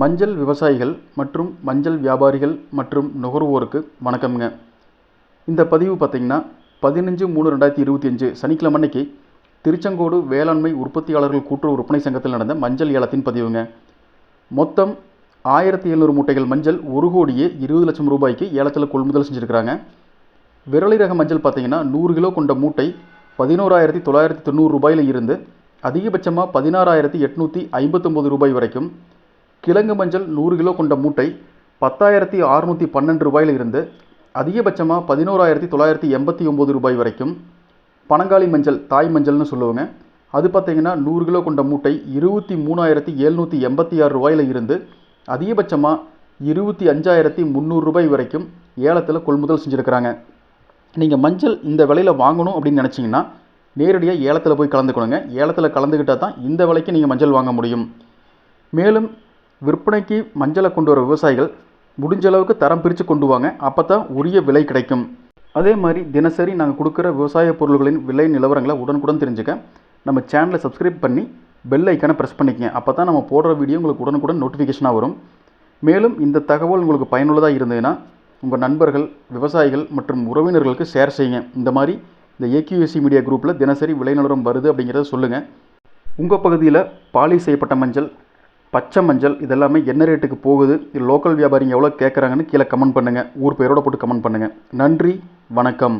மஞ்சள் விவசாயிகள் மற்றும் மஞ்சள் வியாபாரிகள் மற்றும் நுகர்வோருக்கு வணக்கம்ங்க. இந்த பதிவு பார்த்திங்கன்னா பதினஞ்சு மூணு ரெண்டாயிரத்தி இருபத்தி அஞ்சு சனிக்கிழமை அன்னைக்கு திருச்செங்கோடு வேளாண்மை உற்பத்தியாளர்கள் கூட்டுறவு விற்பனை சங்கத்தில் நடந்த மஞ்சள் ஏலத்தின் பதிவுங்க. மொத்தம் ஆயிரத்தி எழுநூறு மூட்டைகள் மஞ்சள் ஒரு கோடியே இருபது லட்சம் ரூபாய்க்கு ஏலத்தில் கொள்முதல் செஞ்சுருக்கிறாங்க. விரலி ரக மஞ்சள் பார்த்தீங்கன்னா நூறு கிலோ கொண்ட மூட்டை பதினோராயிரத்தி தொள்ளாயிரத்தி தொண்ணூறு ரூபாயில் இருந்து அதிகபட்சமாக பதினாறாயிரத்தி எட்நூற்றி ஐம்பத்தொம்போது ரூபாய் வரைக்கும் கிழங்கு மஞ்சள் நூறு கிலோ கொண்ட மூட்டை பத்தாயிரத்தி அறுநூற்றி பன்னெண்டு ரூபாயில் இருந்து அதிகபட்சமாக பதினோராயிரத்தி தொள்ளாயிரத்தி எண்பத்தி ஒம்பது ரூபாய் வரைக்கும். பனங்காளி மஞ்சள் தாய் மஞ்சள்னு சொல்லுவாங்க. அது பார்த்தீங்கன்னா நூறு கிலோ கொண்ட மூட்டை இருபத்தி மூணாயிரத்தி எழுநூற்றி எண்பத்தி ஆறு ரூபாயில் இருந்து அதிகபட்சமாக இருபத்தி அஞ்சாயிரத்தி முந்நூறு ரூபாய் வரைக்கும் ஏலத்தில் கொள்முதல் செஞ்சுருக்கிறாங்க. நீங்கள் மஞ்சள் இந்த விலையில் வாங்கணும் அப்படின்னு நினச்சிங்கன்னா நேரடியாக ஏலத்தில் போய் கலந்துக்கணுங்க. ஏலத்தில் கலந்துக்கிட்டால் தான் இந்த விலைக்கு நீங்கள் மஞ்சள் வாங்க முடியும். மேலும் விற்பனைக்கு மஞ்சளை கொண்டு வர விவசாயிகள் முடிஞ்ச அளவுக்கு தரம் பிரித்து கொண்டு வாங்க அப்போ தான் உரிய விலை கிடைக்கும். அதே மாதிரி தினசரி நாங்கள் கொடுக்குற விவசாய பொருள்களின் விலை நிலவரங்களை உடனுக்குடன் தெரிஞ்சுக்க நம்ம சேனலை சப்ஸ்கிரைப் பண்ணி பெல் ஐக்கானை ப்ரெஸ் பண்ணிக்கங்க. அப்போ தான் நம்ம போடுற வீடியோ உங்களுக்கு உடனுக்குடன் நோட்டிஃபிகேஷனாக வரும். மேலும் இந்த தகவல் உங்களுக்கு பயனுள்ளதாக இருந்ததுன்னா உங்கள் நண்பர்கள் விவசாயிகள் மற்றும் உறவினர்களுக்கு ஷேர் செய்யுங்க. இந்த மாதிரி இந்த ஏக்யூஎஸ்சி மீடியா குரூப்பில் தினசரி விலை நிலவரம் வருது அப்படிங்கிறத சொல்லுங்கள் உங்கள் பகுதியில் பாலிஷ் செய்யப்பட்ட மஞ்சள் பச்சை மஞ்சள் இதெல்லாமே என்ன ரேட்டுக்கு போகுது? இது லோக்கல் வியாபாரிங்க எவ்வளோ கேட்குறாங்கன்னு கீழே கமெண்ட் பண்ணுங்கள் ஊர் பேரோட போட்டு கமெண்ட் பண்ணுங்கள் நன்றி வணக்கம்.